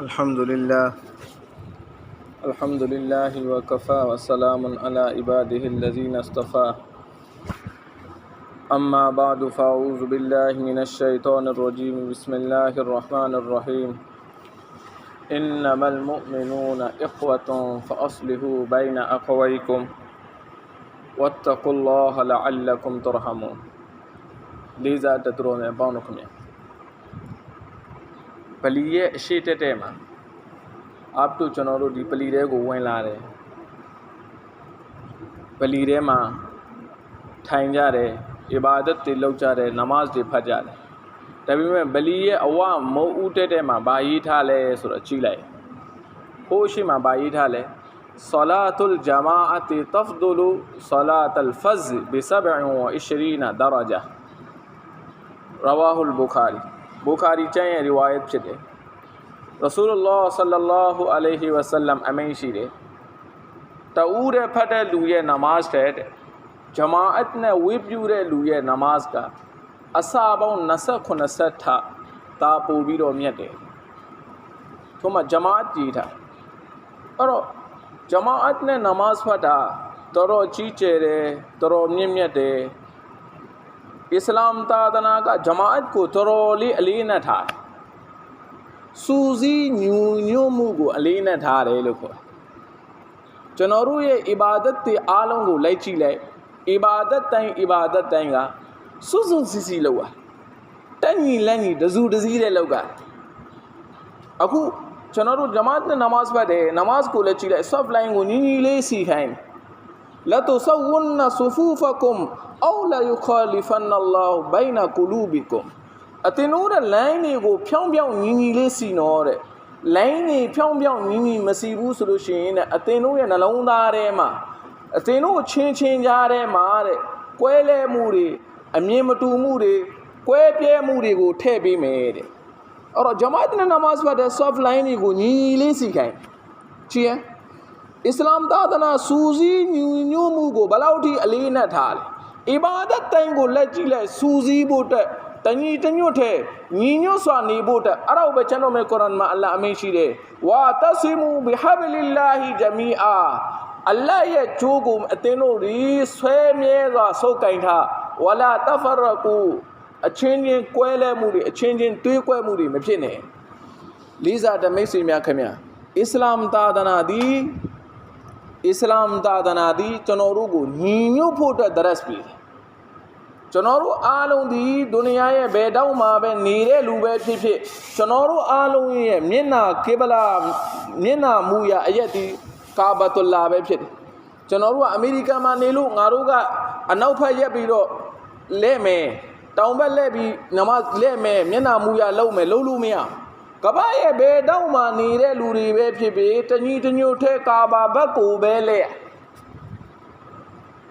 الحمد لله الحمد لله وكفى وسلام على عباده الذين اصطفى. أما بعد فأعوذ بالله من الشيطان الرجيم. بسم الله الرحمن الرحيم. إنما المؤمنون إخوة فأصلحوا بين أخويكم واتقوا الله لعلكم ترحمون. لذا تدرون أبانكم يعني ပလီရဲ့အရှိတက်တဲ့မှာအပ်တူကျွန်တော်တို့ဒီပလီတဲကိုဝင်လာတယ်ပလီထဲမှာထိုင်ကြတယ်အီဘာဒတ်တွေလုပ်ကြတယ်နမတ်တွေဖတ်ကြတယ်ဒါပေမဲ့ပလီရဲ့အဝမုံဦးတက်တဲ့မှာဘာရေးထားလဲဆိုတော့ကြည့်လိုက်ဟိုးရှိမှာဘာရေးထားလဲ صلاة الجماعة تفضل صلاة الفجر بسبع وعشرين درجة رواه البخاري ဘူခါရီကျမ်းရဲ့ရီဝါယတ်ဖြစ်တယ်ရဆူလလောဆလလာဟူအလိုင်ဟီဝဆလမ်အမိန့်ရှိတယ်တူတဲ့ဖတ်တဲ့လူရဲ့နမတ်တဲ့ဂျမာအတ်နဲ့ဝေးပြူတဲ့လူရဲ့နမတ်ကအစာပေါင်း29ဆက်ထတာပို့ပြီးတော့မြတ်တယ်ထို့မှာဂျမာအတ်ကြည်ထားအဲ့တော့ဂျမာအတ်နဲ့နမတ်ဖတ်တာတော်တော်ကြီးကျယ်တယ်တော်တော်မြင့်မြတ်တယ် အစ္စလာမ်သာသနာကဂျမာအတ်ကိုတော်တော်လေးအလေးနက်ထားတယ်စူးစီးညူညွတ်မှုကိုအလေးနက်ထားတယ်လို့ခေါ်တယ်ကျွန်တော်တို့ရဲ့အီဘာဒတ်တွေအားလုံးကိုလိုက်ကြည့်လိုက် အီဘာဒတ်တိုင်းအီဘာဒတ်တိုင်းကစွစွစီစီလောက်တာတက်ညီလက်ညီတစုတစည်းတဲ့လောက်ကအခုကျွန်တော်တို့ဂျမာတ်နဲ့နမတ်ဖတ်တယ်နမတ်ကိုလည်းကြည့်လိုက် soft line ကိုညီညီလေးစီခိုင်းလတ်ဆဝနဆူဖူဖကုမ်အောလာယူခါလီဖန်နလာဟ်ဘိုင်နကူလူဘီကုမ်အတင်တို့တဲ့ line တွေကိုဖြောင်းဖြောင်းညီညီလေးစီနော်တဲ့ line တွေဖြောင်းဖြောင်းညီညီမစီဘူးဆိုလို့ရှိရင်တဲ့အတင်တို့ရဲ့နှလုံးသားထဲမှာအတင်တို့ချင်းချင်းကြားထဲမှာတဲ့ကွဲလဲမှုတွေအမြင်မတူမှုတွေကွဲပြဲမှုတွေကိုထည့်ပေးမယ်တဲ့အဲ့တော့ဂျမာတ်နဲ့နမတ်ဖတ်တဲ့ soft line တွေကိုညီညီလေးစီခိုင်းချီးရအစ္စလာမ်သာသနာစူးစီးညူညွတ်မှုကိုဘယ်လောက်ထိအလေးနက်ထားလဲ အီဘာဒတ်တိုင်းကိုလက်ကြည့်လိုက်စူးစီးဖို့အတွက်တညီတညွတ်ထဲညီညွတ်စွာနေဖို့အတွက်အဲ့ဒါကိုပဲကျွန်တော်မြေကုရ်အာန်မှာအလ္လာဟ်အမိန့်ရှိတယ်ဝါတဆီမူဘီဟဘလီလာဟီဂျမီအာအလ္လာဟ်ရဲ့ကြိုးကိုအသင်တို့ဒီဆွဲမြဲစွာဆုပ်ကင်ထားဝလာတဖရကူအချင်းချင်းကွဲလဲမှုတွေအချင်းချင်းတွေးကွဲမှုတွေမဖြစ်နဲ့လေးစားတမိတ်ဆွေများခင်ဗျာအစ္စလာမ်သာသနာသည် အစ္စလာမ်သာသနာသည်ကျွန်တော်တို့ကိုညီညွတ်ဖို့အတွက်ဒရက်စ်ပေးတယ်ကျွန်တော်တို့အားလုံးဒီဒုနီယာရဲ့ဘယ်တောင်းမှာပဲနေတဲ့လူပဲဖြစ်ဖြစ်ကျွန်တော်တို့အားလုံးရဲ့မျက်နာကေဗလာမျက်နာမူရအရက်ဒီကာဘတ်လာပဲဖြစ်တယ်ကျွန်တော်တို့ကအမေရိကန်မှာနေလို့ငါတို့ကအနောက်ဖက်ရက်ပြီးတော့လဲမယ်တောင်ဘက်လဲပြီးနမလဲမယ်မျက်နာမူရလုံးမယ်လုံးလို့မရ ကဘာရဲ့ဘယ်တောင်းမှာနေတဲ့လူတွေပဲဖြစ်ဖြစ်တညီတညွတ်ထဲကာဘာဘက်ကိုပဲလဲ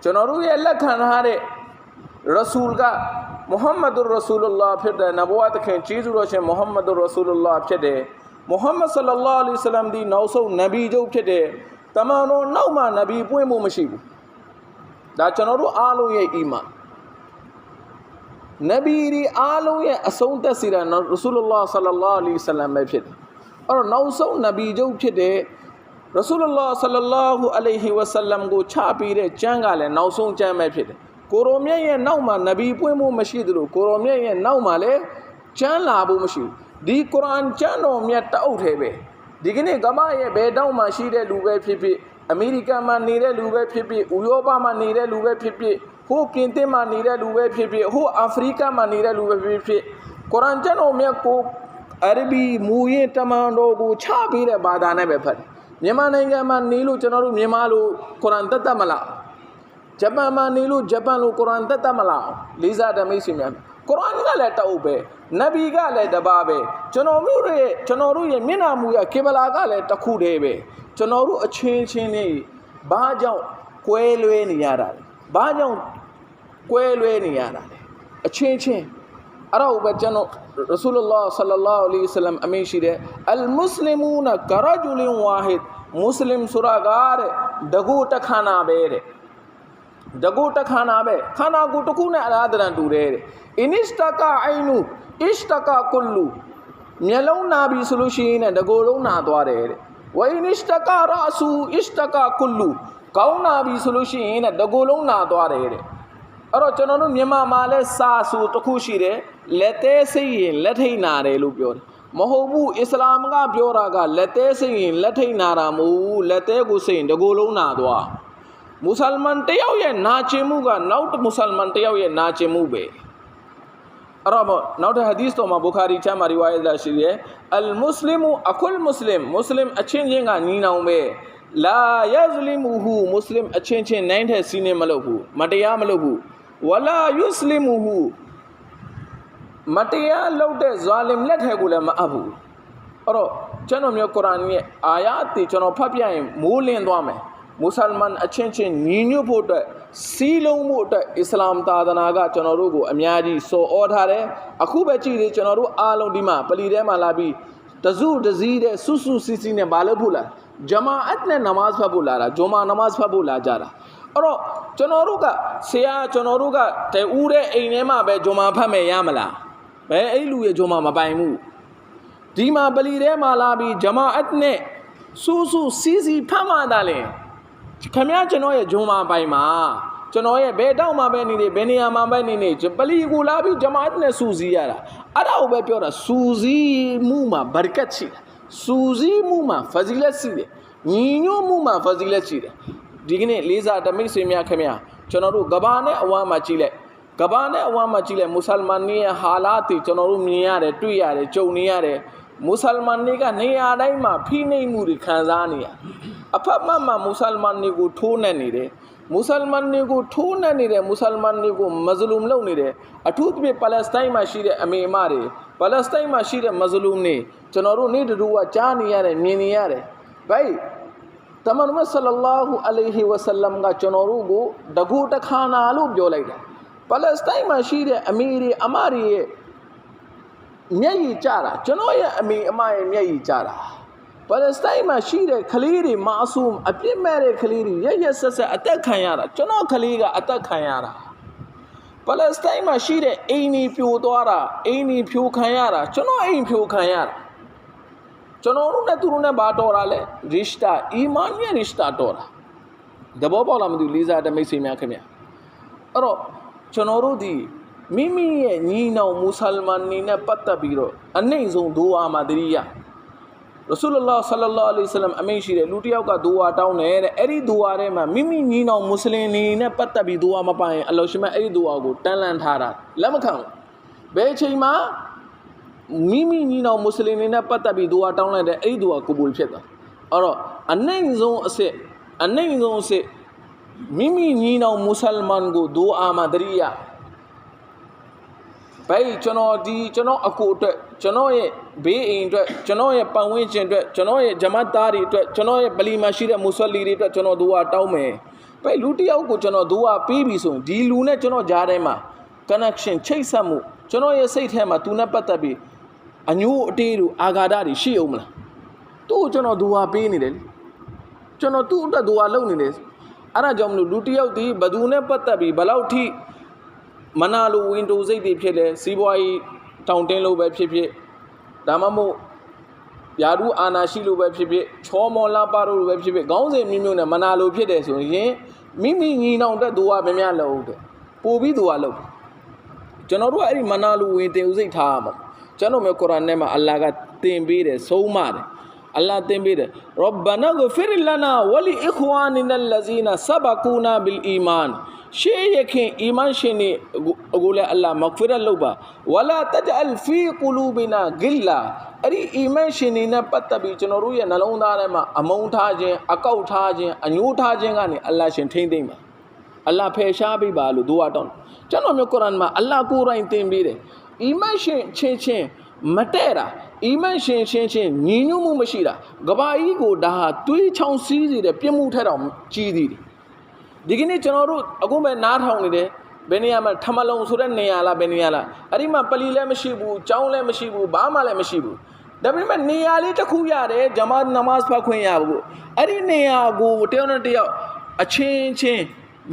ကျွန်တော်တို့ရဲ့လက်ခံထားတဲ့ရဆူလ်ကမုဟမ္မဒ်ရဆူလလာဖြစ်တဲ့နဘဝတခင်ကြီးစုတော်ရှင်မုဟမ္မဒ်ရဆူလလာဖြစ်တဲ့မုဟမ္မဒ်ဆလလာအလိဆလမ်ဒီနောက်ဆုံးနဗီချုပ်ဖြစ်တဲ့တမန်တော်နောက်မှနဗီပွင့်မှုမရှိဘူးဒါကျွန်တော်တို့အားလုံးရဲ့အီမန် နဗီဒီအားလုံးရဲ့အဆုံးသက်စီတာရဆူလလာဆလလာအလိဆလမ်ပဲဖြစ်တယ်အဲ့တော့နောက်ဆုံးနဗီချုပ်ဖြစ်တဲ့ရဆူလလာဆလလာဟူအလိုင်ဟီဝဆလမ်ကိုချပေးတဲ့ကျမ်းကလည်းနောက်ဆုံးကျမ်းပဲဖြစ်တယ်ကိုရောမြတ်ရဲ့နောက်မှာနဗီပွင့်မှုမရှိသလိုကိုရောမြတ်ရဲ့နောက်မှာလည်းကျမ်းလာဖို့မရှိဘူးဒီကုရ်အာန်ကျမ်းတော်မြတ်တအုပ်ထဲပဲဒီကနေ့ကမ္ဘာရဲ့ဘယ်တောင်းမှရှိတဲ့လူပဲဖြစ်ဖြစ်အမေရိကန်မှာနေတဲ့လူပဲဖြစ်ဖြစ်ဥရောပမှာနေတဲ့လူပဲဖြစ်ဖြစ် ဟိုပြင်သစ်မှာနေတဲ့လူပဲဖြစ်ဖြစ်ဟိုအာဖရိကမှာနေတဲ့လူပဲဖြစ်ဖြစ်ကုရ်အာန်ကျမ်းတော်မြတ်ကိုအရဘီမူရင်တမန်တော်ကိုချပေးတဲ့ဘာသာနဲ့ပဲဖတ်တယ်မြန်မာနိုင်ငံမှာနေလို့ကျွန်တော်တို့မြန်မာလိုကုရ်အာန်တတ်တတ်မလားဂျပန်မှာနေလို့ဂျပန်လိုကုရ်အာန်တတ်တတ်မလားလေးစားတမိတ်ဆွေများကုရ်အာန်ကလည်းတအုပ်ပဲနဗီကလည်းတပါးပဲကျွန်တော်တို့ရဲ့ကျွန်တော်တို့ရဲ့မျက်နှာမူရကေဗလာကလည်းတစ်ခုတည်းပဲကျွန်တော်တို့အချင်းချင်းလေးဘာကြောင့်ကွဲလွဲနေရတာလဲဘာကြောင့် ကွဲလွဲနေရတာလဲအချင်းချင်းအဲ့တော့ပဲကျွန်တော်ရဆူလလာဆလလာအလัยဟိဝဆလမ်အမိန့်ရှိတယ်အလ်မုစလီမူနကရဂျူလင်ဝါဟစ်မုစလင်ဆိုတာကတဲ့တကူတခါနာပဲတဲ့တကုတခန္ဓာပဲခန္ဓာကိုယ်တစ်ခုနဲ့အရာတရံတူတယ်တဲ့အင်းစ္စတကာအိနူအစ္စတကာကုလူမျက်လုံးနာပြီဆိုလို့ရှိရင်လည်းတကိုယ်လုံးနာသွားတယ်တဲ့ဝိနစ္စတကရအဆူအစ္စတကကုလူကောင်းနာပြီဆိုလို့ရှိရင်လည်းတကိုယ်လုံးနာသွားတယ်တဲ့ အဲ့တော့ကျွန်တော်တို့မြန်မာမှာလဲစာဆူတစ်ခုရှိတယ်လက်သေးစိတ်ရင်လက်ထိတ်နာတယ်လို့ပြောတယ်မဟုတ်ဘူးအစ္စလာမ်ကပြောတာကလက်သေးစိတ်ရင်လက်ထိတ်နာတာမဟုတ်ဘူးလက်သေးကိုစိတ်ရင်တကိုယ်လုံးနာသွားမွတ်စလမန်တယောက်ရဲ့နာကျင်မှုကနောက်တစ်မွတ်စလမန်တယောက်ရဲ့နာကျင်မှုပဲအဲ့တော့နောက်တစ်ဟဒီသ်တော်မှာဘူခါရီချမ်းမာရီဝါယတ်လာရှိတယ်အလ်မုစလင်အကုလ်မုစလင်မွတ်စလင်အချင်းချင်းကညီနောင်ပဲလာယဇလီမူဟူမွတ်စလင်အချင်းချင်းနိုင်တဲ့စီးနေမလုပ်ဘူးမတရားမလုပ်ဘူး ဝလာယုစလီမူဟူမတရားလုပ်တဲ့ဇာလင်လက်ထဲကိုလည်းမအပ်ဘူးအဲ့တော့ကျွန်တော်မျိုးကုရ်အာန်ရဲ့အာယာတ်တွေကျွန်တော်ဖတ်ပြရင်မိုးလင်းသွားမယ်မွတ်စလမန်အချင်းချင်းညီညွတ်ဖို့အတွက်စီးလုံးဖို့အတွက်အစ္စလာမ်သာသနာကကျွန်တော်တို့ကိုအများကြီးစော်ဩထားတယ်အခုပဲကြည့်လေကျွန်တော်တို့အားလုံးဒီမှာပလီထဲမှာလာပြီးတစုတစည်းတဲ့ဆုစုစီစီနဲ့မလုပ်ဖို့လားဂျမာအတ်နဲ့နမတ်ဖတ်ဖို့လာတာဂျုမာနမတ်ဖတ်ဖို့လာကြတာ အဲ့တော့ကျွန်တော်တို့ကဆရာကျွန်တော်တို့ကတူးတဲ့အိမ်ထဲမှာပဲဂျုမာဖတ်မယ်ရမလားဘယ်အဲ့လူရဲ့ဂျုမာမပိုင်ဘူးဒီမှာပလီထဲမှာလာပြီးဂျမာအတ်နဲ့စူးစူးစီးစီးဖတ်မှသာလဲခမည်းကျွန်တော်ရဲ့ဂျုံမာပိုင်မှာကျွန်တော်ရဲ့ဘယ်တောက်မှာပဲနေနေဘယ်နေရာမှာပဲနေနေပလီကိုလာပြီးဂျမာအတ်နဲ့စူးစီးရတာအဲ့ဒါကိုပဲပြောတာစူးစီးမှုမှာဘာကတ်ရှိတယ်စူးစီးမှုမှာဖဇီလက်ရှိတယ်ညီညွတ်မှုမှာဖဇီလက်ရှိတယ် ဒီကနေ့လေးစားတမိတ်ဆွေများခင်ဗျာကျွန်တော်တို့ကဘာနဲ့အဝမ်းမှာကြည့်လိုက်ကဘာနဲ့အဝမ်းမှာကြည့်လိုက်မွတ်စလမန်တွေရဲ့ဟာလာတွေကျွန်တော်တို့မြင်ရတယ်တွေ့ရတယ်ကြုံနေရတယ်မွတ်စလမန်တွေကနေရာတိုင်းမှာဖိနှိပ်မှုတွေခံစားနေရအဖက်မတ်မှာမွတ်စလမန်တွေကိုထိုးနှက်နေတယ်မွတ်စလမန်တွေကိုထိုးနှက်နေတယ်မွတ်စလမန်တွေကိုမဇလူမ်လုပ်နေတယ်အထူးသဖြင့်ပါလက်စတိုင်းမှာရှိတဲ့အမေအမတွေပါလက်စတိုင်းမှာရှိတဲ့မဇလူမ်တွေကျွန်တော်တို့နေ့တူကကြားနေရတယ်မြင်နေရတယ်ဘိုင် တမန်တော်ဆလလာဟူအလိုင်ဟီဝဆလမ်ကကျွန်တော်တို့ကိုတကူတခါနာလို့ပြောလိုက်တယ်ပါလက်စတိုင်းမှာရှိတဲ့အမေတွေအမတွေရဲ့မျက်ရည်ကျတာကျွန်တော်ရဲ့အမေအမရဲ့မျက်ရည်ကျတာပါလက်စတိုင်းမှာရှိတဲ့ကလေးတွေမာဆူမ်အပြစ်မဲ့တဲ့ကလေးတွေရရဆက်ဆက်အသက်ခံရတာကျွန်တော်ကလေးကအသက်ခံရတာပါလက်စတိုင်းမှာရှိတဲ့အိမ်ကြီးပြိုသွားတာအိမ်ကြီးဖြိုခံရတာကျွန်တော်အိမ်ဖြိုခံရတာ ကျွန်တော်တို့နဲ့သူတို့နဲ့ဘာတော်တာလဲရစ်တာအီမန်ရဲ့ရစ်တာတော်တာတဘောပေါက်လာမသိဘူးလေးစားတမိတ်ဆွေများခင်ဗျအဲ့တော့ကျွန်တော်တို့ဒီမိမိရဲ့ညီနောင်မွတ်စလမန်နေနဲ့ပတ်သက်ပြီးတော့အနှိမ့်ဆုံးဒူအာမှာတရိယာရဆူလလာဆလလာအလိဆလမ်အမိန့်ရှိတယ်လူတစ်ယောက်ကဒူအာတောင်းတယ်တဲ့အဲ့ဒီဒူအာထဲမှာမိမိညီနောင်မွတ်စလင်နေနဲ့ပတ်သက်ပြီးဒူအာမပိုင်အလောရှိမအဲ့ဒီဒူအာကိုတန်လန်ထားတာလက်မခံဘူးဘယ်အချိန်မှာ မိမိညီနောင်မွတ်စလင်တွေနဲ့ပတ်သက်ပြီးဒူအာတောင်းလိုက်တဲ့အဲ့ဒီဒူအာကိုဘူလ်ဖြစ်သွားအဲ့တော့အနှိမ့်ဆုံးအစ်စ်အနှိမ့်ဆုံးအစ်စ်မိမိညီနောင်မွတ်စလမန်ကိုဒူအာမှာတရိယာဘယ်ကျွန်တော်ဒီကျွန်တော်အကူအတွက်ကျွန်တော်ရဲ့ဘေးအိမ်အတွက်ကျွန်တော်ရဲ့ပတ်ဝန်းကျင်အတွက်ကျွန်တော်ရဲ့ဂျမတ်သားတွေအတွက်ကျွန်တော်ရဲ့ပလီမှာရှိတဲ့မွတ်ဆွလီတွေအတွက်ကျွန်တော်ဒူဝါတောင်းမယ်ဘယ်လူတစ်ယောက်ကိုကျွန်တော်ဒူဝါပေးပြီဆိုရင်ဒီလူနဲ့ကျွန်တော်ကြားထဲမှာ connection ချိတ်ဆက်မှုကျွန်တော်ရဲ့စိတ်ထဲမှာသူနဲ့ပတ်သက်ပြီး အညိုးအတေးတို့အာဃာတတွေရှိအောင်မလားသူ့ကိုကျွန်တော်ဒူဝါပေးနေတယ်လေကျွန်တော်သူ့အတွက်ဒူဝါလုပ်နေတယ်အဲ့ဒါကြောင့်မလို့လူတစ်ယောက်ဒီဘသူနဲ့ပတ်သက်ပြီးဘယ်လောက်ထိမနာလိုဝင်တိုစိတ်တွေဖြစ်လဲစီးပွားရေးတောင်တင်းလို့ပဲဖြစ်ဖြစ်ဒါမှမဟုတ်ယာရုအာနာရှိလို့ပဲဖြစ်ဖြစ်ချောမောလာပါလို့ပဲဖြစ်ဖြစ်ခေါင်းစဉ်မျိုးမျိုးနဲ့မနာလိုဖြစ်တယ်ဆိုရင်မိမိညီနောင်တက်သူကမများလို့တဲ့ပို့ပြီးသူကလို့ကျွန်တော်တို့ကအဲ့ဒီမနာလိုဝင်တင်ဥစိတ်ထားရမှာ ကျွန်တော်မျိုးကုရ်အာန်ထဲမှာအလ္လာဟ်ကသင်ပေးတယ်ဆုံးမတယ်အလ္လာဟ်သင်ပေးတယ်ရဘ္ဘနာဂဖီရလနာဝလီအခွာနီနလဇီနာဆဘကူနာဘီလ်အီမန်ရှေးရခင်အီမန်ရှင်နေအခုလည်းအလ္လာဟ်မဂ်ဖီရတ်လုပ်ပါဝလာတဂျအလ်ဖီကူလူဘီနာဂိလာအဲ့ဒီအီမန်ရှင်နေနဲ့ပတ်သက်ပြီးကျွန်တော်တို့ရဲ့နှလုံးသားထဲမှာအမုန်းထားခြင်းအကောက်ထားခြင်းအညှိုးထားခြင်းကနေအလ္လာဟ်ရှင်ထိမ့်သိမ့်ပါအလ္လာဟ်ဖယ်ရှားပေးပါလို့ဒုဝါတောင်းကျွန်တော်မျိုးကုရ်အာန်မှာအလ္လာဟ်ကိုယ်တိုင်သင်ပေးတယ် အီမန်ရှင်ချင်းချင်းမတဲ့တာအီမန်ရှင်ချင်းချင်းညီညွတ်မှုမရှိတာကဘာကြီးကိုဒါဟာတွေးချောင်းစည်းစီတဲ့ပြစ်မှုထက်တောင်ကြီးသေးတယ်ဒီကနေ့ကျွန်တော်တို့အခုပဲနားထောင်နေတယ်ဘယ်နေရာမှာထမလုံးဆိုတဲ့နေရာလားဘယ်နေရာလားအဲ့ဒီမှာပလီလည်းမရှိဘူးကျောင်းလည်းမရှိဘူးဘာမှလည်းမရှိဘူးဒါပေမဲ့နေရာလေးတစ်ခုရတယ်ဂျမာနမတ်ဖတ်ခွင့်ရဘူးအဲ့ဒီနေရာကိုတယောက်နဲ့တယောက်အချင်းချင်း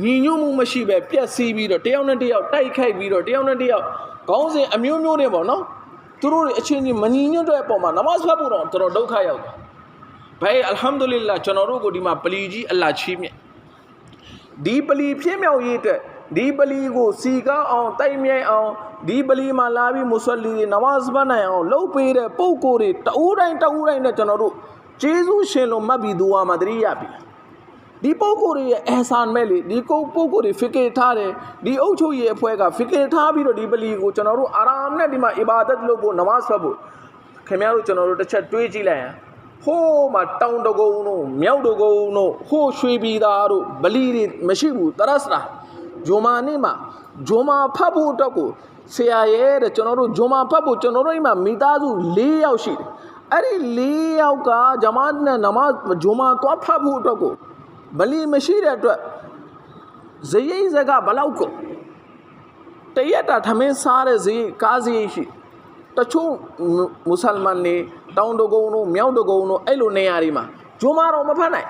ညီညွတ်မှုမရှိပဲပြက်စီးပြီးတော့တယောက်နဲ့တယောက်တိုက်ခိုက်ပြီးတော့တယောက်နဲ့တယောက် ခေါင်းစဉ်အမျိုးမျိုးတွေပေါ့နော်သူတို့တွေအချင်းချင်းမညီညွတ်တဲ့အပေါ်မှာနမတ်ဖတ်ဖို့တော့တော်တော်ဒုက္ခရောက်တယ်ဘယ်အလ်ဟမ်ဒူလ illah ကျွန်တော်တို့ကိုဒီမှာပလီကြီးအလ္လာဟ်ချီးမြှင့်ဒီပလီဖြစ်မြောက်ရေးအတွက်ဒီပလီကိုစီကားအောင်တိုက်မြိုက်အောင်ဒီပလီမှာလာပြီးမွတ်ဆလီတွေနမတ်ဖတ်နိုင်အောင်လှုပ်ပေးတဲ့ပုံကိုယ်တွေတအူးတိုင်းတအူးတိုင်းနဲ့ကျွန်တော်တို့ဂျေဇုရှင်လို့မှတ်ပြီးသူဝါမှာတရိယာပြီ ဒီပုံကိုယ်တွေရဲ့အဲဆန်မဲ့လေဒီကိုပုံကိုယ်တွေဖီကေထားတယ်ဒီအုတ်ချုပ်ရဲ့အဖွဲ့ကဖီကေထားပြီးတော့ဒီပလီကိုကျွန်တော်တို့အာရာမ်နဲ့ဒီမှာအီဘာဒတ်လုပ်ဖို့နမတ်ဖတ်ဖို့ခင်ဗျားတို့ကျွန်တော်တို့တစ်ချက်တွေးကြည့်လိုက်ရင်ဟိုးမှာတောင်တကုံတို့မြောက်တကုံတို့ဟိုးရွှေပြည်သားတို့ဗလီတွေမရှိဘူးတရစရာဂျိုမာနေ့မှာဂျိုမာဖတ်ဖို့အတွက်ကိုဆရာရဲ့တဲ့ကျွန်တော်တို့ဂျိုမာဖတ်ဖို့ကျွန်တော်တို့အိမ်မှာမိသားစု၄ယောက်ရှိတယ်အဲ့ဒီ၄ယောက်ကဂျမာတ်နဲ့နမတ်ဂျိုမာသွားဖတ်ဖို့အတွက်ကို ဗလီမရှိတဲ့အတွက်ဇယိတ်ဇကဘလောက်ကိုတရက်တာထမင်းစားတဲ့ဇယိတ်ကားဇယိတ်ရှိတချို့မွတ်ဆလမန်တွေတောင်တကုံတို့မြောက်တကုံတို့အဲ့လိုနေရာတွေမှာဂျုံမာတော့မဖတ်နိုင်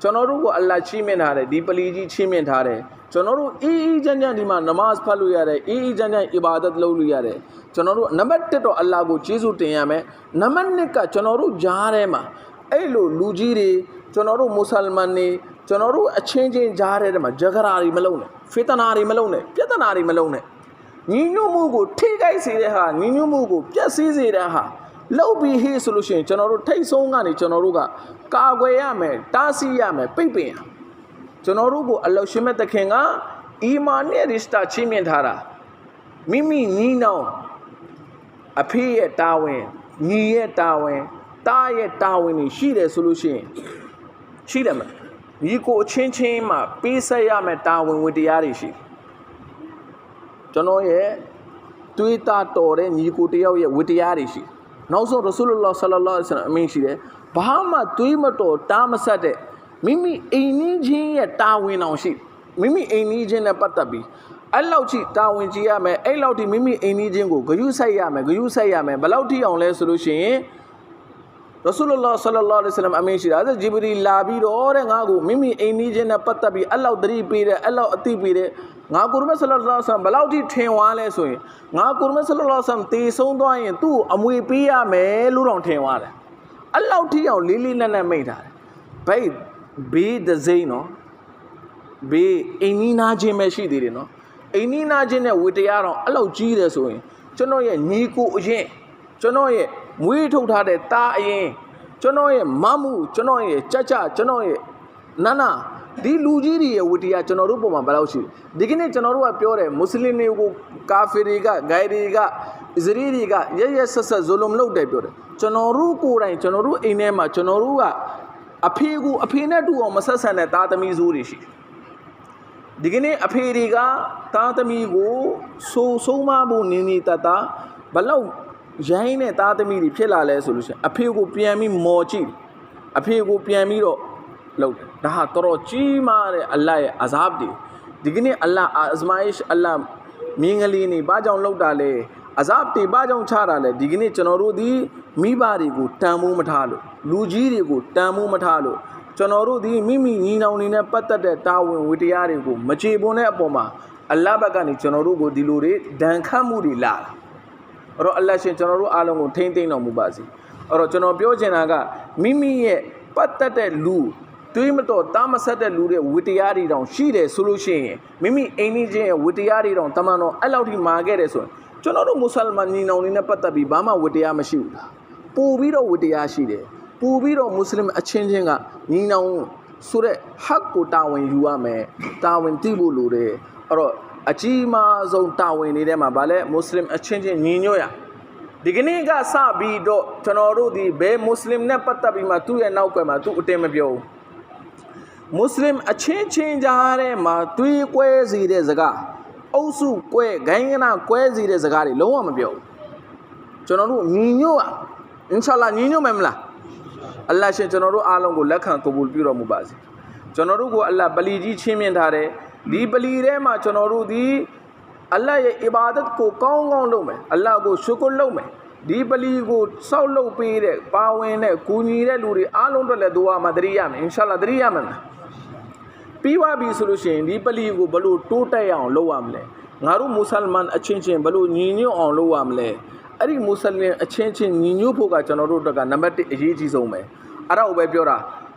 ကျွန်တော်တို့ကအလ္လာဟ်ချီးမြှင့်ထားတယ်ဒီပလီကြီးချီးမြှင့်ထားတယ်ကျွန်တော်တို့အေးအေးချမ်းချမ်းဒီမှာနမတ်ဖတ်လို့ရတယ်အေးအေးချမ်းချမ်းအီဘာဒတ်လုပ်လို့ရတယ်ကျွန်တော်တို့နံပါတ်1တော့အလ္လာဟ်ကိုကျေးဇူးတင်ရမယ်နံပါတ်2ကကျွန်တော်တို့ကြားထဲမှာအဲ့လိုလူကြီးတွေ ကျွန်တော်တို့မွတ်ဆလမန်တွေကျွန်တော်တို့အချင်းချင်းကြားထဲမှာဂျဂရာတွေမလုံးနဲ့ဖေတနာတွေမလုံးနဲ့ပြဿနာတွေမလုံးနဲ့ညီညွတ်မှုကိုထိခိုက်စေတဲ့ဟာညီညွတ်မှုကိုပြက်စီးစေတဲ့ဟာလောက်ပြီးဟေးဆိုလို့ရှိရင်ကျွန်တော်တို့ထိတ်ဆုံးကနေကျွန်တော်တို့ကကာကွယ်ရမယ်တားဆီးရမယ်ပိတ်ပင်ရမယ်ကျွန်တော်တို့ကိုအလောရှိမဲ့တခင်ကအီမာန်နဲ့ရစ်တာချင်းမြင်ထားတာမိမိညီနောင်အဖေရဲ့တာဝန်ညီရဲ့တာဝန်တားရဲ့တာဝန်တွေရှိတယ်ဆိုလို့ရှိရင် ရှိတယ်မလားညီကိုအချင်းချင်းမှာပေးဆက်ရမယ့်တာဝန်ဝတ္တရားတွေရှိတယ်ကျွန်တော်ရဲ့တွေးတာတော်တဲ့ညီကိုတယောက်ရဲ့ဝတ္တရားတွေရှိတယ်နောက်ဆုံးရဆူလလောဆလလောလဟ်အလိုင်းဝါဆလမ်အမင်းရှိတယ်ဘာမှတွေးမတော်တားမဆက်တဲ့မိမိအိမ်နီးချင်းရဲ့တာဝန်အောင်ရှိတယ်မိမိအိမ်နီးချင်းနဲ့ပတ်သက်ပြီးအဲ့လောက်ထိတာဝန်ကြီးရမယ်အဲ့လောက်ထိမိမိအိမ်နီးချင်းကိုဂရုစိုက်ရမယ်ဂရုစိုက်ရမယ်ဘယ်လောက်ထိအောင်လဲဆိုလို့ရှိရင် ရဆူလလောဆလလောလဟ်အလိုင်းဝါဆလမ်အမင်းရှိတာအဲ့ဒါဂျီဘရီလာပြီးတော့တဲ့ငါ့ကိုမိမိအိမ်နီးချင်းနဲ့ပတ်သက်ပြီးအဲ့လောက်သတိပေးတယ်အဲ့လောက်အသိပေးတယ်ငါကုရမတ်ဆလလောလဟ်အလိုင်းဝါဆလမ်ဘယ်လောက်ထိထင်သွားလဲဆိုရင်ငါကုရမတ်ဆလလောလဟ်အလိုင်းဝါဆလမ်တည်ဆုံးသွားရင်သူ့ကိုအမွေပေးရမယ်လို့တော့ထင်သွားတယ်အဲ့လောက်ထိအောင်လေးလေးနက်နက်မိတ်ထားတယ်ဘိတ်ဘေးဒဇိန်နော်ဘေးအိမ်နီးနာချင်းပဲရှိသေးတယ်နော်အိမ်နီးနာချင်းနဲ့ဝေတရားတော့အဲ့လောက်ကြီးတယ်ဆိုရင်ကျွန်တော်ရဲ့ညီကိုအရင်ကျွန်တော်ရဲ့ မွေးထုတ်ထားတဲ့ตาအရင်ကျွန်တော်ရဲ့မမှုကျွန်တော်ရဲ့ကြကြကျွန်တော်ရဲ့နာနာဒီလူကြီးတွေရဲ့ဝတ္တရားကျွန်တော်တို့ပုံမှာဘယ်လောက်ရှိလဲဒီကနေ့ကျွန်တော်တို့ကပြောတယ်မွတ်စလင်တွေကိုကာဖီတွေကဂိုင်တွေကအစ္စရေးတွေကရရဆက်ဆက်ဇိုလုံလုပ်တယ်ပြောတယ်ကျွန်တော်တို့ကိုယ်တိုင်ကျွန်တော်တို့အိမ်ထဲမှာကျွန်တော်တို့ကအဖေကိုအဖေနဲ့တူအောင်မဆက်ဆံတဲ့သားသမီးစိုးတွေရှိတယ်ဒီကနေ့အဖေတွေကသားသမီးကိုဆိုးဆုံးမဖို့နင်းနေတတ်တာဘလောက် ရိုင်းတဲ့သားသမီးတွေဖြစ်လာလဲဆိုလို့ရှိရင်အဖေကိုပြန်ပြီးမော်ကြည့်တယ်အဖေကိုပြန်ပြီးတော့လုပ်တယ်ဒါဟာတော်တော်ကြီးမားတဲ့အလ္လာဟ်ရဲ့အဇပ်တွေဒီကနေ့အလ္လာဟ်အဇမိုင်းရှ်အလ္လာဟ်မင်းကလေးနေဘာကြောင့်လုပ်တာလဲအဇပ်တွေဘာကြောင့်ချတာလဲဒီကနေ့ကျွန်တော်တို့ဒီမိဘတွေကိုတန်မိုးမထားလို့လူကြီးတွေကိုတန်မိုးမထားလို့ကျွန်တော်တို့ဒီမိမိညီနောင်နေနဲ့ပတ်သက်တဲ့တာဝန်ဝတ္တရားတွေကိုမချေပွန်တဲ့အပေါ်မှာအလ္လာဟ်ဘက်ကနေကျွန်တော်တို့ကိုဒီလိုတွေဒဏ်ခတ်မှုတွေလာတာ အဲ့တော့အလတ်ရှင်ကျွန်တော်တို့အားလုံးကိုထိမ့်သိမ့်တော်မူပါစေအဲ့တော့ကျွန်တော်ပြောချင်တာကမိမိရဲ့ပတ်သက်တဲ့လူတွေးမတော့တားမဆက်တဲ့လူတွေဝတ္တရားတွေတောင်ရှိတယ်ဆိုလို့ရှိရင်မိမိအိမ်ကြီးချင်းရဲ့ဝတ္တရားတွေတောင်တမန်တော်အဲ့လောက်ထိမာခဲ့တယ်ဆိုရင်ကျွန်တော်တို့မွတ်ဆလမန်ညီနောင်တွေနဲ့ပတ်သက်ပြီးဘာမှဝတ္တရားမရှိဘူးလားပို့ပြီးတော့ဝတ္တရားရှိတယ်ပို့ပြီးတော့မွတ်စလင်အချင်းချင်းကညီနောင်ဆိုတဲ့ဟတ်ကိုတာဝန်ယူရမယ်တာဝန်သိဖို့လိုတယ်အဲ့တော့ အကြီးမားဆုံးတာဝန်တွေထဲမှာဗာလဲမွတ်စလင်အချင်းချင်းညီညွတ်ရဒီကနေ့ကစပြီးတော့ကျွန်တော်တို့ဒီဘယ်မွတ်စလင်နဲ့ပတ်သက်ပြီးမှသူ့ရဲ့နောက်ကွယ်မှာသူအတင်မပြောဘူးမွတ်စလင်အချင်းချင်းကြားထဲမှာသွေးကွဲစေတဲ့စကားအုပ်စုကွဲဂိုင်းကနာကွဲစေတဲ့စကားတွေလုံးဝမပြောဘူးကျွန်တော်တို့ညီညွတ်အောင်အင်ရှာလာညီညွတ်မယ်မလားအလ္လာဟ်ရှင်ကျွန်တော်တို့အားလုံးကိုလက်ခံကဘူလ်ပြုတော်မူပါစေကျွန်တော်တို့ကိုအလ္လာဟ်ပလီကြီးချင်းမြင်ထားတယ် ဒီပလီထဲမှာကျွန်တော်တို့ဒီအလ္လာဟ်ရဲ့အီဘာဒတ်ကိုကောင်းကောင်းလုပ်မယ်အလ္လာဟ်ကိုရှုကုလုပ်မယ်ဒီပလီကိုစောက်လုပ်ပေးတဲ့ပါဝင်တဲ့ကူညီတဲ့လူတွေအားလုံးအတွက်လည်းဒူဝါမှာတရိရမယ်အင်ရှာအလ္လာဟ်တရိရမယ်မလားပြီးသွားပြီဆိုလို့ရှိရင်ဒီပလီကိုဘယ်လို့တိုးတက်ရအောင်လုပ်ရမလဲငါတို့မွတ်ဆလမန်အချင်းချင်းဘယ်လို့ညီညွတ်အောင်လုပ်ရမလဲအဲ့ဒီမွတ်စလင်အချင်းချင်းညီညွတ်ဖို့ကကျွန်တော်တို့အတွက်ကနံပါတ်1အရေးကြီးဆုံးပဲအဲ့ဒါကိုပဲပြောတာ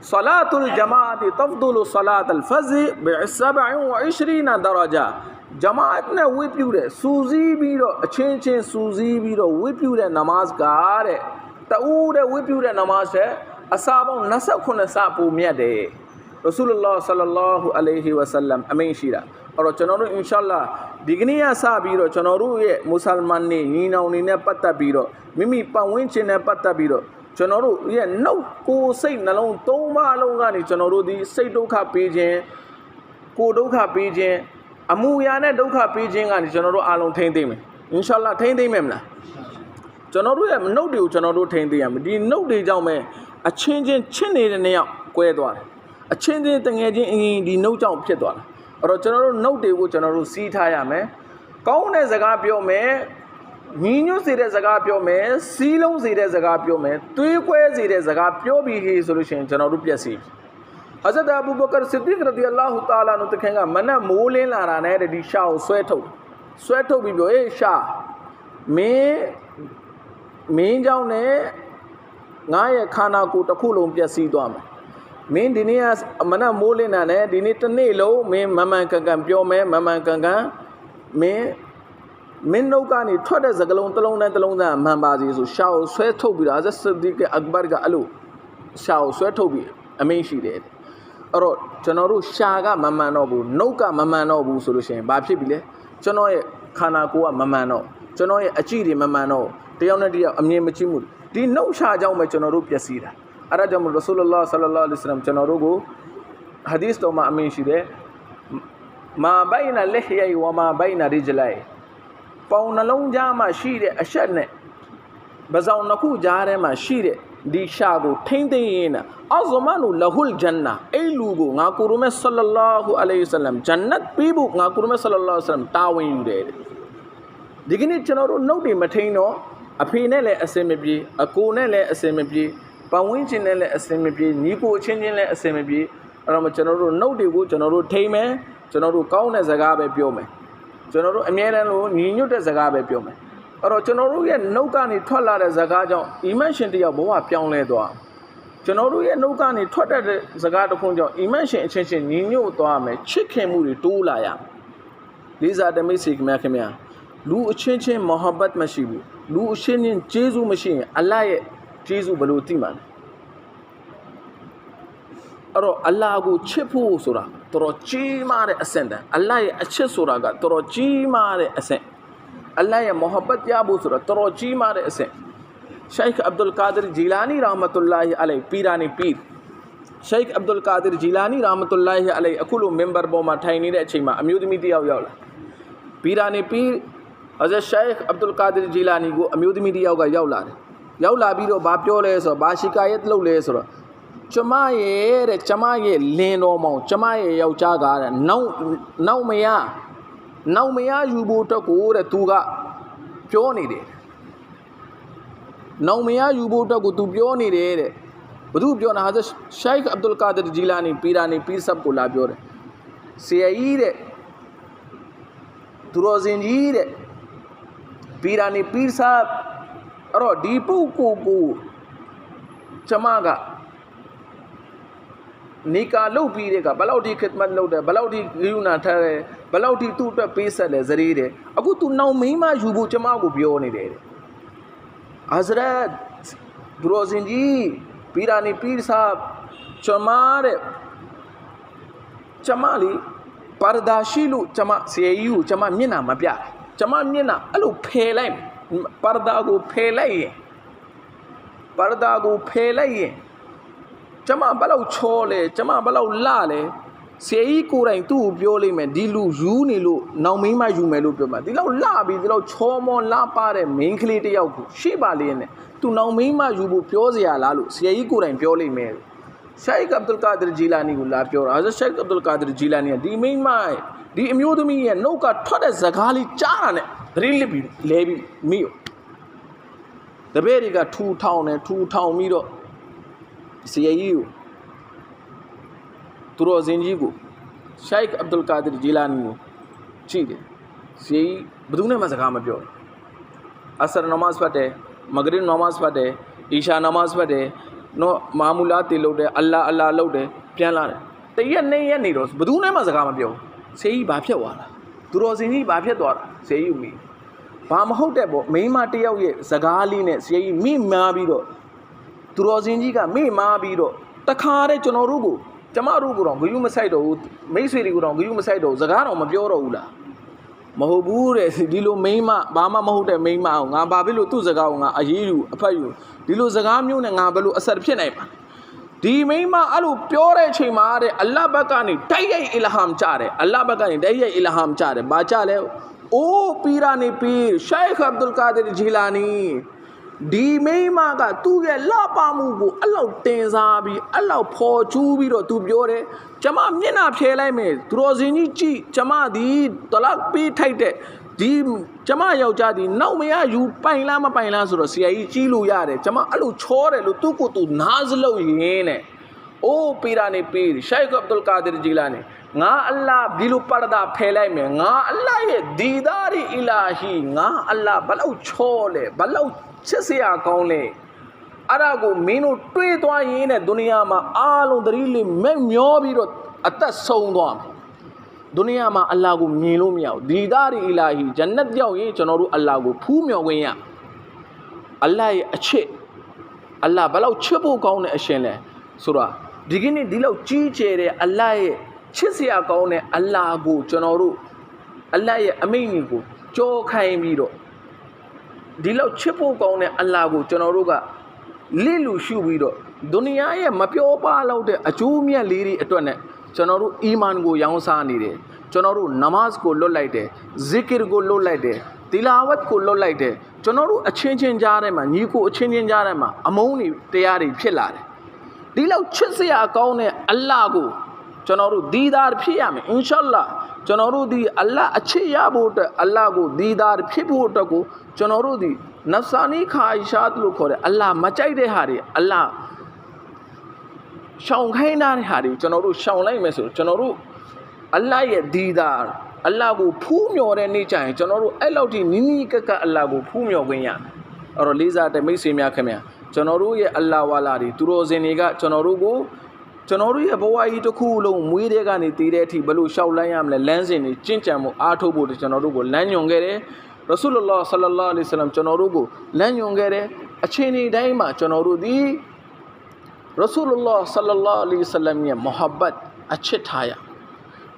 ဆလာတုလ်ဂျမာအတီတဖဒူလ်ဆလာတ်အလ်ဖဇ်ဘီ27ဒရဂျာဂျမာအတ်နဲ့ဝိပြုတဲ့စူစီးပြီးတော့အချင်းချင်းစူစီးပြီးတော့ဝိပြုတဲ့နမတ်ကတဲ့တူတဲ့ဝိပြုတဲ့နမတ်ရဲ့အစာပေါင်း29ဆပိုမြတ်တယ်ရဆူလလာဆလလာဟူအလိုင်ဟီဝဆလမ်အမိန့်ရှိတာအဲ့တော့ကျွန်တော်တို့အင်ရှာလာဒီကနေ့ကစပြီးတော့ကျွန်တော်တို့ရဲ့မွတ်ဆလမန်တွေညီနောင်တွေနဲ့ပတ်သက်ပြီးတော့မိမိပတ်ဝန်းကျင်နဲ့ပတ်သက်ပြီးတော့ ကျွန်တော်တို့ရဲ့နှုတ်ကိုယ်စိတ်နှလုံးသုံးပါးလုံးကနေကျွန်တော်တို့ဒီစိတ်ဒုက္ခပေးခြင်းကိုယ်ဒုက္ခပေးခြင်းအမှုရာနဲ့ဒုက္ခပေးခြင်းကနေကျွန်တော်တို့အားလုံးထိမ့်သိမ့်မယ်အင်ရှာလာထိမ့်သိမ့်မယ်မလားကျွန်တော်တို့ရဲ့နှုတ်တွေကိုကျွန်တော်တို့ထိမ့်သိမ့်ရမယ်ဒီနှုတ်တွေကြောင့်ပဲအချင်းချင်းချစ်နေတဲ့နေရာကွဲသွားတယ်အချင်းချင်းတငယ်ချင်းအရင်ဒီနှုတ်ကြောင့်ဖြစ်သွားတာအဲ့တော့ကျွန်တော်တို့နှုတ်တွေကိုကျွန်တော်တို့စီးထားရမယ်ကောင်းတဲ့စကားပြောမယ် ညီညွတ်စေတဲ့စကားပြောမယ်စီးလုံးစေတဲ့စကားပြောမယ်တွေးကွဲစေတဲ့စကားပြောပြီးဟေးဆိုလို့ရှိရင်ကျွန်တော်တို့ပြည့်စည်ပြီ ဟဇရတ်အဘူဘကရ်ဆစ်ဒီကရဒီအလ္လာဟူတာလာနုတခင်ကမနဲ့မိုးလင်းလာတာနဲ့ဒီရှာကိုဆွဲထုတ်ဆွဲထုတ်ပြီးပြောအေးရှာမင်းမင်းเจ้าနဲ့ငါရဲ့ခန္ဓာကိုယ်တစ်ခုလုံးပျက်စီးသွားမယ်မင်းဒီနေ့ကမနဲ့မိုးလင်းတာနဲ့ဒီနေ့တစ်နေ့လုံးမင်းမမှန်ကန်ကန်ပြောမယ်မမှန်ကန်ကန်မင်း မင်းနှုတ်ကနေထွက်တဲ့စကလုံးတစ်လုံးနဲ့တစ်လုံးသားမှန်ပါစေဆိုရှာကိုဆွဲထုတ်ပြီးတော့ဟဇရတ်ဆစ်ဒီကအက်ဘတ်ကအလိုရှာကိုဆွဲထုတ်ပြီးအမိန့်ရှိတယ်အဲ့တော့ကျွန်တော်တို့ရှာကမမှန်တော့ဘူးနှုတ်ကမမှန်တော့ဘူးဆိုလို့ရှိရင်ဘာဖြစ်ပြီလဲကျွန်တော်ရဲ့ခန္ဓာကိုယ်ကမမှန်တော့ကျွန်တော်ရဲ့အကြည့်တွေမမှန်တော့တယောက်နဲ့တယောက်အမြင်မကြည့်မှုဒီနှုတ်ရှာကြောင့်ပဲကျွန်တော်တို့ပျက်စီးတာအဲ့ဒါကြောင့်မို့ရဆူလလာဆလလာလဟ်အလัยဟိဝါစလမ်ကျွန်တော်တို့ကိုဟာဒီသ်တော်မှာအမင်ရှိတယ်မာဘိုင်နာလက်ဟယဝမာဘိုင်နာရီဂျလိုက် ပေါင်နှလုံးကြားမှာရှိတဲ့အရှက်နဲ့ပဇောင်နှစ်ခုကြားထဲမှာရှိတဲ့ဒီရှာကိုထိမ့်သိမ်းရင်နာအဇမနူလဟူလ်ဂျန်နာအဲ့လူကိုငါကိုရမဲဆလလာဟူအလိုင်ဆလမ်ဂျန်နတ်ပေးဖို့ငါကိုရမဲဆလလာဆလမ်တာဝန်ယူတယ်တဲ့ဒီကနေ့ကျွန်တော်တို့နှုတ်တွေမထိန်တော့အဖေနဲ့လည်းအစင်မပြေအကိုနဲ့လည်းအစင်မပြေပတ်ဝန်းကျင်နဲ့လည်းအစင်မပြေညီကိုအချင်းချင်းလည်းအစင်မပြေအဲ့တော့ကျွန်တော်တို့နှုတ်တွေကိုကျွန်တော်တို့ထိန်မယ်ကျွန်တော်တို့ကောင်းတဲ့စကားပဲပြောမယ် ကျွန်တော်တို့အမြဲတမ်းလို့ညီညွတ်တဲ့စကားပဲပြောမယ်အဲ့တော့ကျွန်တော်တို့ရဲ့နှုတ်ကနေထွက်လာတဲ့စကားကြောင့်အီမန်ရှင်တယောက်ဘဝပြောင်းလဲသွားကျွန်တော်တို့ရဲ့နှုတ်ကနေထွက်တတ်တဲ့စကားတစ်ခုကြောင့်အီမန်ရှင်အချင်းချင်းညီညွတ်သွားမယ်ချစ်ခင်မှုတွေတိုးလာရမယ်လေးစားတမိတ်စီခင်ဗျာခင်ဗျာလူအချင်းချင်းမဟာဘတ်မရှိဘူးလူအချင်းချင်းကျေးဇူးမရှိရင်အလ္လာဟ်ရဲ့ကျေးဇူးဘယ်လိုသိမှာလဲအဲ့တော့အလ္လာဟ်ကိုချစ်ဖို့ဆိုတာ တော်တော်ကြီးမားတဲ့အဆင့်တန်းအလ္လာဟ်ရဲ့အချစ်ဆိုတာကတော်တော်ကြီးမားတဲ့အဆင့်အလ္လာဟ်ရဲ့မဟာဘတ်ရဖို့ဆိုတာတော်တော်ကြီးမားတဲ့အဆင့်ရှိုက်အဗ်ဒุลကာဒ်ဂျီလာနီရာမတ်တူလာဟီအလိုင်ပီရာနီပီရရှိုက်အဗ်ဒุลကာဒ်ဂျီလာနီရာမတ်တူလာဟီအလိုင်အခုလိုမင်ဘာပေါ်မှာထိုင်နေတဲ့အချိန်မှာအမျိုးသမီးတစ်ယောက်ရောက်လာပီရာနီပီဟဇရတ်ရှိုက်အဗ်ဒุลကာဒ်ဂျီလာနီကိုအမျိုးသမီးတစ်ယောက်ကရောက်လာတယ်ရောက်လာပြီးတော့ဘာပြောလဲဆိုတော့ဘာရှိကာယတ်လုပ်လဲဆိုတော့ ကျမရဲ့တဲ့ကျမရဲ့လင်းတော်မောင်ကျမရဲ့ယောက်ျားကတဲ့နောက်နောက်မရနောက်မရယူဖို့အတွက်ကိုတဲ့သူကပြောနေတယ်နောင်မရယူဖို့အတွက်ကိုသူပြောနေတယ်တဲ့ဘသူပြောတာဟာရှိုက်အဗ်ဒุลကာဒ်ဂျီလာနီပီရာနီပီဆပ်ကိုလာပြောတယ်ဆရာကြီးတဲ့သူတော်စင်ကြီးတဲ့ပီရာနီပီဆပ်အဲ့တော့ဒီပုဂ္ဂိုလ်ကိုကျမက နေကာလုပ်ပြီးတဲ့ကဘလောက်ထိခစ်မတ်လုပ်တယ်ဘလောက်ထိဂရုဏာထားတယ်ဘလောက်ထိသူ့အတွက်ပေးဆက်တယ်ဇရေးတယ်အခု तू နောင်မင်းမယူဖို့ကျမကိုပြောနေတယ်အာဇရတ်ဘရိုဇင်ကြီးပီရာနီပီရ်ဆာကျမတဲ့ကျမလေးပါရဒါရှိလို့ကျမဆေးကြီးကိုကျမမျက်နှာမပြကျမမျက်နှာအဲ့လိုဖယ်လိုက်ပါရဒါကိုဖယ်လိုက်ရင်ပါရဒါကိုဖယ်လိုက်ရင် ကျမဘယ်လောက်ချောလဲကျမဘယ်လောက်လှလဲဆရာကြီးကိုယ်တိုင်သူ့ကိုပြောလိမ့်မယ်ဒီလူယူနေလို့နောင်မင်းမယူမယ်လို့ပြောမှာဒီလောက်လှပြီးဒီလောက်ချောမောလှပတဲ့မင်းကလေးတစ်ယောက်ကိုရှိပါလေနဲ့သူနောင်မင်းမယူဖို့ပြောစရာလားလို့ဆရာကြီးကိုယ်တိုင်ပြောလိမ့်မယ်ရှိုက်အဗ်ဒุลကာဒ်ဂျီလာနီကိုလာပြောတာဟာရှိုက်အဗ်ဒุลကာဒ်ဂျီလာနီကဒီမိန်းမရဲ့ဒီအမျိုးသမီးရဲ့နှုတ်ကထွက်တဲ့စကားလေးကြားတာနဲ့သတိလစ်ပြီးလဲပြီးမိရောတပည့်တွေကထူထောင်တယ်ထူထောင်ပြီးတော့ ဆရာကြီးကိုသူတော်စင်ကြီးကိုရှိုက်အဗ်ဒุลကာဒ်ဂျီလာနီကိုကြည့်တယ်စီဘယ်သူနဲ့မှစကားမပြောဘူးအဆရနမတ်ဖတ်တယ်မဂရစ်နမတ်ဖတ်တယ်အီရှာနမတ်ဖတ်တယ်နော်မာမူလာတီလုပ်တယ်အလ္လာအလ္လာလုပ်တယ်ပြန်လာတယ်တရက်နှစ်ရက်နေတော့ဘယ်သူနဲ့မှစကားမပြောဘူးဆေးကြီးဘာဖြစ်သွားတာသူတော်စင်ကြီးဘာဖြစ်သွားတာဆေးကြီးမိဘာမဟုတ်တဲ့ပေါ့မိန်းမတစ်ယောက်ရဲ့စကားလေးနဲ့ဆေးကြီးမိမာပြီးတော့ သူတော်စင်ကြီးကမေ့မာပြီးတော့တခါတည်းကျွန်တော်တို့ကိုကျမတို့ကိုတော့ဂယုမဆိုင်တော့ဘူးမိတ်ဆွေတွေကိုတော့ဂယုမဆိုင်တော့ဘူးစကားတော့မပြောတော့ဘူးလားမဟုတ်ဘူးတဲ့ဒီလိုမိန်းမဘာမှမဟုတ်တဲ့မိန်းမအောင်ငါဘာဖြစ်လို့သူ့စကားကိုငါအရေးယူအဖတ်ယူဒီလိုစကားမျိုးနဲ့ငါဘယ်လိုအဆက်ဖြစ်နိုင်မှာဒီမိန်းမအဲ့လိုပြောတဲ့အချိန်မှာတဲ့အလ္လာဟ်ဘက်ကနေတိုက်ရိုက်အီလဟမ်ချတယ်အလ္လာဟ်ဘက်ကနေတိုက်ရိုက်အီလဟမ်ချတယ်ဘာချလဲအိုးပီရာနေပီရှိုက်ခ်အဗ်ဒุลကာဒီဂျီလာနီ ဒီမိန်းမကသူ့ရဲ့လှပမှုကိုအဲ့လောက်တင်စားပြီးအဲ့လောက်ဖော်ကျူးပြီးတော့သူပြောတယ်ကျမမျက်နှာဖြဲလိုက်မယ်သူတော်စင်ကြီးကြည့်ကျမဒီတလောက်ပေးထိုက်တဲ့ဒီကျမယောက်ျားဒီနောက်မရယူပိုင်လားမပိုင်လားဆိုတော့ဆရာကြီးကြီးလို့ရတယ်ကျမအဲ့လိုချောတယ်လို့သူ့ကိုယ်သူနားစလို့ရင်းတဲ့အိုးပီရာနေပီရှိုက်ခ်အဗ်ဒุลကာဒီဂျီလာနီငါအလ္လာဟ်ဒီလိုပရဒါဖယ်လိုက်မယ်ငါအလ္လာဟ်ရဲ့ဒီဒါရီအီလာဟီငါအလ္လာဟ်ဘလောက်ချောလဲဘလောက် ချစ်စရာကောင်းလဲအဲ့ဒါကိုမင်းတို့တွေးသွားရင်းနဲ့ဒုနီယာမှာအားလုံးသတိလေးမဲ့မျောပြီးတော့အသက်ဆုံးသွားမယ်ဒုနီယာမှာအလ္လာဟ်ကိုမြင်လို့မရဘူးဒီဒါရီအီလာဟီဂျန်နတ်ရောက်ရင်ကျွန်တော်တို့အလ္လာဟ်ကိုဖူးမြော်ခွင့်ရအလ္လာဟ်ရဲ့အချစ်အလ္လာဟ်ဘလောက်ချစ်ဖို့ကောင်းတဲ့အရှင်လဲဆိုတော့ဒီကနေ့ဒီလောက်ကြီးကျယ်တဲ့အလ္လာဟ်ရဲ့ချစ်စရာကောင်းတဲ့အလ္လာဟ်ကိုကျွန်တော်တို့အလ္လာဟ်ရဲ့အမိန့်ကြီးကိုကြောခိုင်းပြီးတော့ ဒီလောက်ချစ်ဖို့ကောင်းတဲ့အလ္လာဟ်ကိုကျွန်တော်တို့ကလစ်လူရှုပြီးတော့ဒုနီယာရဲ့မပြောပါတော့တဲ့အကျိုးမြတ်လေးတွေအတွက်နဲ့ကျွန်တော်တို့အီမန်ကိုရောင်းစားနေတယ်ကျွန်တော်တို့နမတ်ကိုလွတ်လိုက်တယ်ဇစ်ကရ်ကိုလွတ်လိုက်တယ်တီလာဝတ်ကိုလွတ်လိုက်တယ်ကျွန်တော်တို့အချင်းချင်းကြားထဲမှာညီကိုအချင်းချင်းကြားထဲမှာအမုန်းတွေတရားတွေဖြစ်လာတယ်ဒီလောက်ချစ်စရာကောင်းတဲ့အလ္လာဟ်ကိုကျွန်တော်တို့ဒီဒါဖြစ်ရမယ်အင်ရှာလာ ကျွန်တော်တို့ဒီအလ္လာဟ်အချစ်ရဖို့အတွက်အလ္လာဟ်ကိုဒီဒါဖြစ်ဖို့အတွက်ကိုကျွန်တော်တို့ဒီနဖ်ဆာနီခါအီရှာတ်လို့ခေါ်တဲ့အလ္လာဟ်မကြိုက်တဲ့ဟာတွေအလ္လာဟ်ရှောင်ခိုင်းတဲ့ဟာတွေကျွန်တော်တို့ရှောင်လိုက်မယ်ဆိုကျွန်တော်တို့အလ္လာဟ်ရဲ့ဒီဒါအလ္လာဟ်ကိုဖူးမြော်တဲ့နေ့ကျရင်ကျွန်တော်တို့အဲ့လောက်ထိနီးနီးကပ်ကပ်အလ္လာဟ်ကိုဖူးမြော်ခွင့်ရတယ်အဲ့တော့လေးစားတဲ့မိတ်ဆွေများခင်ဗျာကျွန်တော်တို့ရဲ့အလ္လာဟ်ဝါလာတွေသူတော်စင်တွေကကျွန်တော်တို့ကို ကျွန်တော်တို့ရဲ့ဘဝကြီးတစ်ခုလုံးမွေးတဲ့ကနေတည်တဲ့အထိဘယ်လိုရှောက်လန်းရမလဲလမ်းစဉ်တွေကျင့်ကြံမှုအားထုတ်ဖို့ကျွန်တော်တို့ကိုလမ်းညွန်ခဲ့တယ်ရသုလလာဆလလာလိဆလမ်ကျွန်တော်တို့ကိုလမ်းညွန်ခဲ့တဲ့အချိန်ဒီတိုင်းမှာကျွန်တော်တို့ဒီရသုလလာဆလလာလိဆလမ်ရဲ့မုဟဘ္ဘတ်အချစ်ထားရ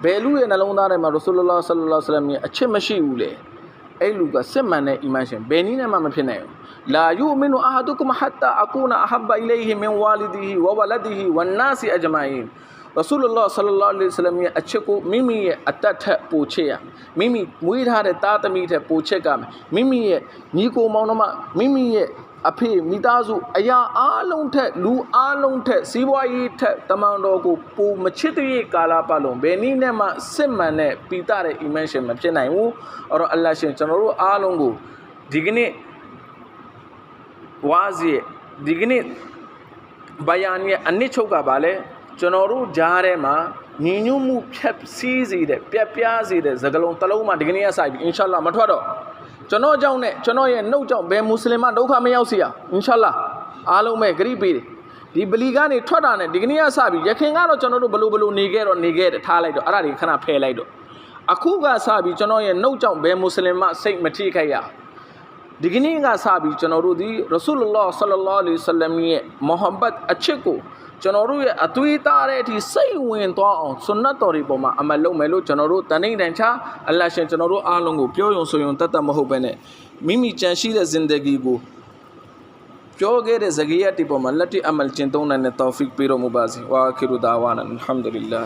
ဘယ်လူရဲ့နှလုံးသားထဲမှာရသုလလာဆလလာဆလမ်ရဲ့အချစ်မရှိဘူးလေအဲ့လူကစစ်မှန်တဲ့အီမန်ရှင်ဘယ်နည်းနဲ့မှမဖြစ်နိုင်ဘူး လာယူမင်နူအာဟာဒုကုမဟတ်တာအကူနာအဟဘအီလိုင်ဟီမင်ဝါလီဒီဟီဝဝလဒီဟီဝန်နာစီအဂျမိုင်ရဆူလလာဆလလာလဟ်အလัยဟိဝါစလမ်ရဲ့အချစ်ကိုမိမိရဲ့အသက်ထက်ပိုချစ်ရမိမိမွေးထားတဲ့သားသမီးထက်ပိုချစ်ကမယ်မိမိရဲ့ညီကိုမောင်နှမမိမိရဲ့အဖေမိသားစုအရာအားလုံးထက်လူအားလုံးထက်စီးပွားရေးထက်တမန်တော်ကိုပိုမချစ်တဲ့ကာလပတ်လုံးဘယ်နည်းနဲ့မှစစ်မှန်တဲ့ပိတတဲ့အီမန်ရှင်မဖြစ်နိုင်ဘူးအဲ့တော့အလ္လာဟ်ရှင်ကျွန်တော်တို့အားလုံးကိုဒီကနေ့ ဝါဇီရဲ့ဒီကနေ့ဘယာန်ရဲ့အနစ်ချုပ်ကပါလဲကျွန်တော်တို့ကြားထဲမှာညီညွတ်မှုဖြတ်စည်းစေတဲ့ပြက်ပြားစေတဲ့သကလုံးတစ်လုံးမှဒီကနေ့ကစပြီးအင်ရှာလာမထွက်တော့ကျွန်တော်ကြောင့်နဲ့ကျွန်တော်ရဲ့နှုတ်ကြောင့်ဘယ်မွတ်စလင်မဒုက္ခမရောက်စေရအင်ရှာလာအားလုံးပဲဂရိပေးတယ်ဒီဗလီကနေထွက်တာနဲ့ဒီကနေ့ကစပြီးရခင်ကတော့ကျွန်တော်တို့ဘလို့ဘလို့နေခဲ့တော့နေခဲ့တယ်ထားလိုက်တော့အဲ့ဒါတွေခဏဖယ်လိုက်တော့အခုကစပြီးကျွန်တော်ရဲ့နှုတ်ကြောင့်ဘယ်မွတ်စလင်မစိတ်မထိခိုက်ရဒီကနေ့ကစပြီးကျွန်တော်တို့ဒီရဆူလုလာဆလလာလဟ်ဆလမ်ရဲ့မုဟဘ دیگنیگا صحابی دی رسول اللہ صلی اللہ علیہ وسلم یہ محبت اچھے کو چنورو یہ اتوی تارے تھی سی ہوئیں تو آؤں سنت اور ریبو ما اما لو میلو چنورو تنی رہن چھا اللہ شن چنورو آلوں گو پیو یوں سو یوں تتا محبنے بنے میمی چنشیر زندگی گو پیو گے گیرے زگیہ تی پو ملٹی عمل چنتونا نے توفیق پیرو مبازی وآخر دعوانا الحمدللہ